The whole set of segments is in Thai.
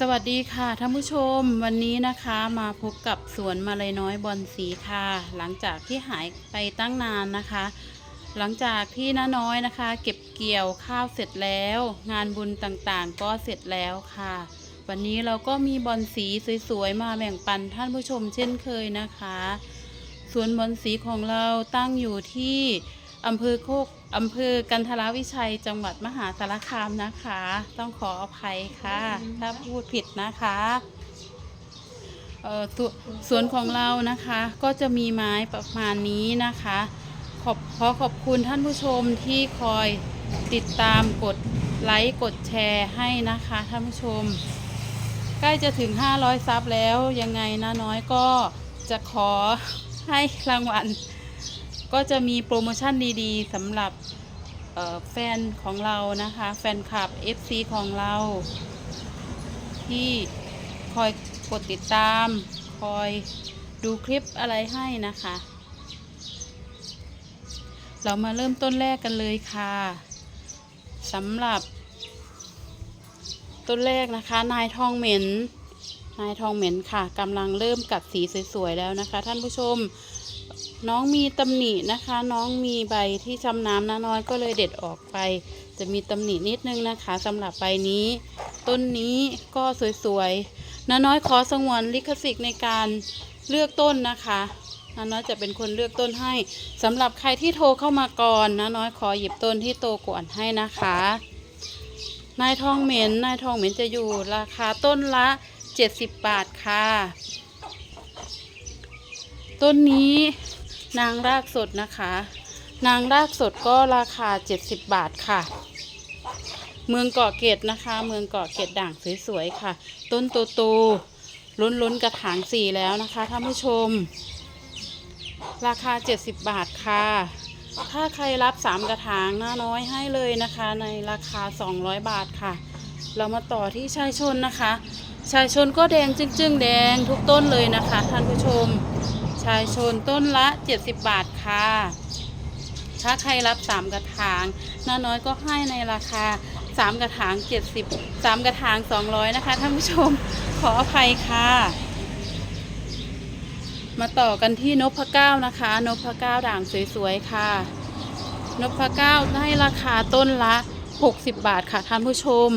สวัสดีค่ะท่านผู้ชมวันนี้นะคะมาพบกับสวนมาเลยน้อยบอลสีค่ะ หลังจากที่หายไปตั้งนานนะคะ หลังจากที่น้าน้อยนะคะ เก็บเกี่ยวข้าวเสร็จแล้ว งานบุญต่างๆ ก็เสร็จแล้วค่ะ วันนี้เราก็มีบอลสีสวยๆมาแบ่งปันท่านผู้ชมเช่นเคยนะคะสวนบอลสีของเราตั้งอยู่ที่ อำเภอโคกอำเภอกันทรวิชัย จังหวัดมหาสารคามนะคะ ต้องขออภัยค่ะ ถ้าพูดผิดนะคะเออสวสวนของเรานะคะก็จะมีไม้ประมาณนี้นะคะ ขอบขอขอบคุณท่านผู้ชมที่คอยติดตามกดไลค์กดแชร์ให้นะคะท่านผู้ชม ใกล้จะถึง 500 ซับแล้วยังไงนะน้อยก็จะขอให้รางวัล ก็จะมีโปรโมชั่นดีๆสำหรับแฟนของเรานะคะ แฟนคลับ FC ของเรา ที่คอยกดติดตาม คอยดูคลิปอะไรให้นะคะ เรามาเริ่มต้นแรกกันเลยค่ะสำหรับ ต้นแรกนะคะ นายทองเหม็น นายทองเหม็นค่ะกำลังเริ่มกัดสีสวยๆแล้วนะคะ ท่านผู้ชม น้องมีตำหนินะคะ น้องมีใบที่จำน้ำน้าน้อยก็เลยเด็ดออกไป จะมีตำหนินิดนึงนะคะสำหรับใบนี้ ต้นนี้ก็สวยๆน้าน้อยขอสงวนลิขสิทธิ์ในการเลือกต้นนะคะน้าน้อยจะเป็นคนเลือกต้นให้สำหรับใครที่โทรเข้ามาก่อนน้าน้อยขอหยิบต้นที่โตก่อนให้นะคะ นายทองเหม็นนายทองเหม็นจะอยู่ราคาต้นละ 70 บาทค่ะ ต้นนี้ นางรากสดนะคะ นางรากสดก็ราคา 70 บาทค่ะ เมืองเกาะเกตนะคะ เมืองเกาะเกตด่างสวยๆค่ะ ต้นโตๆล้นๆกระถางสี่แล้วนะคะท่านผู้ชม ราคา 70 บาทค่ะ ถ้าใครรับ 3 กระถางหน้าน้อยให้เลยนะคะ ในราคา 200 บาทค่ะ เรามาต่อที่ชายชนนะคะ ชายชนก็แดงจึ้งๆ แดงทุกต้นเลยนะคะท่านผู้ชม ชายชนต้นละ 70 บาทค่ะ ถ้าใครรับ 3 กระถางน้าน้อยก็ให้ในราคา 3 กระถาง 70 3 กระถาง 200 นะคะท่านผู้ชมขออภัยค่ะ มาต่อกันที่นพเก้านะคะ นพเก้าด่างสวยๆค่ะ นพเก้าให้ราคาต้นละ 60 บาทค่ะท่านผู้ชม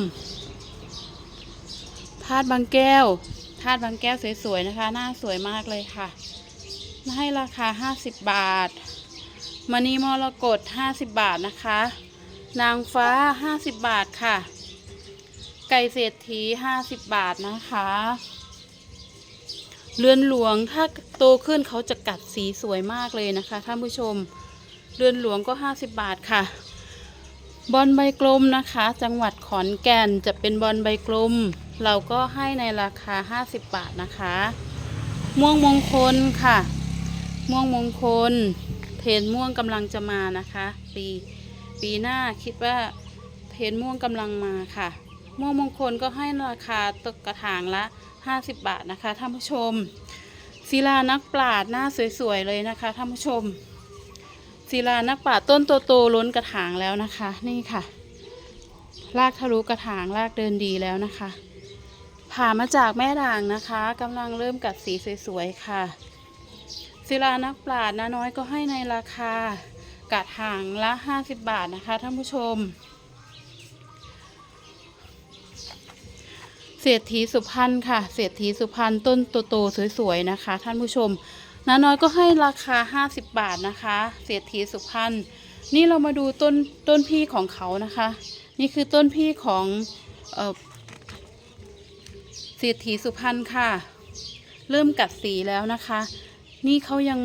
ธาตุบางแก้วธาตุบางแก้วสวยๆนะคะ หน้าสวยมากเลยค่ะ ให้ราคา 50 บาทมณีมรกต50 บาทนะคะ นางฟ้า 50 บาทค่ะ ไก่เศรษฐี 50 บาทนะคะ เรือนหลวงถ้าโตขึ้นเขาจะกัดสีสวยมากเลยนะคะท่านผู้ชม เรือนหลวงก็ 50 บาทค่ะ บอลใบกลมนะคะ จังหวัดขอนแก่นจะเป็นบอลใบกลม เราก็ให้ในราคา 50 บาทนะคะ ม่วงมงคลค่ะ ม่วงมงคล เทนม่วงกำลังจะมานะคะ ปีปีหน้าคิดว่าเทนม่วงกำลังมาค่ะ ม่วงมงคลก็ให้ราคาตกกระถางละ 50 บาทนะคะท่านผู้ชมศิลานักปราดหน้าสวยๆเลยนะคะท่านผู้ชมศิลานักปราดต้นโตๆล้นกระถางแล้วนะคะ นี่ค่ะรากทะลุกระถางรากเดินดีแล้วนะคะ ผ่ามาจากแม่ด่างนะคะกำลังเริ่มกัดสีสวยๆค่ะ ศิลานักปราดน้าน้อยก็ให้ในราคากระถางละ 50 บาทนะคะท่านผู้ชม เศรษฐีสุพรรณค่ะ เศรษฐีสุพรรณต้นโตๆสวยๆนะคะ ท่านผู้ชมน้าน้อยก็ให้ราคา 50 บาทนะคะ เศรษฐีสุพรรณนี่เรามาดูต้นต้นพี่ของเขานะคะ นี่คือต้นพี่ของเออเศรษฐีสุพรรณค่ะ เริ่มกัดสีแล้วนะคะ นี่เขายัง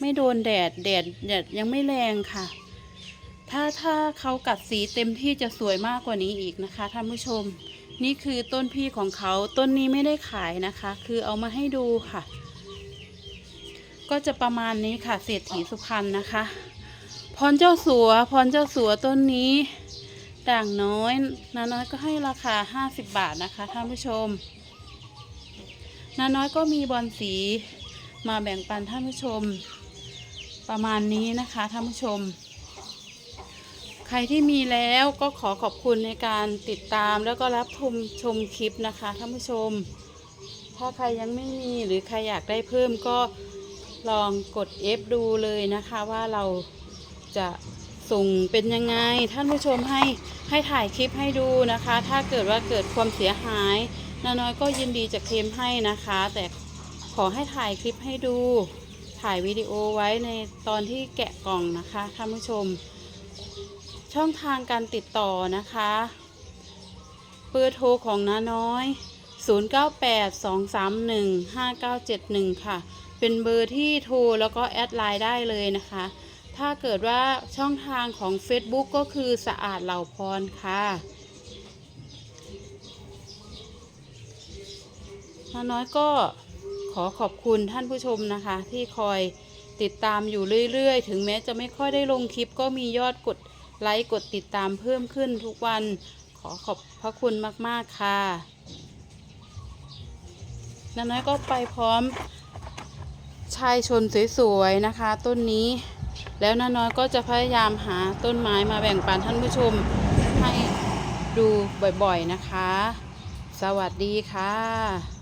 ไม่โดนแดดแดดแดดยังไม่แรงค่ะ ถ้าถ้าเขากัดสีเต็มที่จะสวยมากกว่านี้อีกนะคะท่านผู้ชม นี่คือต้นพี่ของเขาต้นนี้ไม่ได้ขายนะคะ คือเอามาให้ดูค่ะ ก็จะประมาณนี้ค่ะเศรษฐีสุพรรณนะคะพรเจ้าสัวพรเจ้าสัวต้นนี้ ด่างน้อยนาน้อยก็ให้ราคา 50 บาทนะคะท่านผู้ชมนาน้อยก็มีบอลสี มาแบ่งปันท่านผู้ชมประมาณนี้นะคะท่านผู้ชม ใครที่มีแล้วก็ขอขอบคุณในการติดตามแล้วก็รับชมชมคลิปนะคะท่านผู้ชม ถ้าใครยังไม่มีหรือใครอยากได้เพิ่มก็ลองกด F ดูเลยนะคะว่าเราจะส่งเป็นยังไงท่านผู้ชมให้ให้ถ่ายคลิปให้ดูนะคะ ถ้าเกิดว่าเกิดความเสียหายนาน้อยก็ยินดีจะเคลมให้นะคะ แต่ อให้ถ่ายคลิปให้ดู ถ่ายวิดีโอไว้ในตอนที่แกะกล่องนะคะท่านผู้ชม ช่องทางการติดต่อนะคะเบอร์โทรของน้าน้อย 0982315971 ค่ะ เป็นเบอร์ที่โทรแล้วก็แอดไลน์ได้เลยนะคะ ถ้าเกิดว่าช่องทางของ Facebook ก็คือสะอาดเหล่าพรค่ะน้าน้อยก็ อขอบคุณท่านผู้ชมนะคะ ที่คอยติดตามอยู่เรื่อยๆ ถึงแม้จะไม่ค่อยได้ลงคลิป ก็มียอดกดไลค์กดติดตามเพิ่มขึ้นทุกวันขอขอบพระคุณมากๆค่ะนน้อยก็ไปพร้อมชายชนสวยๆนะคะ ต้นนี้ แล้วนน้อยก็จะพยายามหาต้นไม้มาแบ่งปันท่านผู้ชมให้ดูบ่อยๆนะคะ สวัสดีค่ะ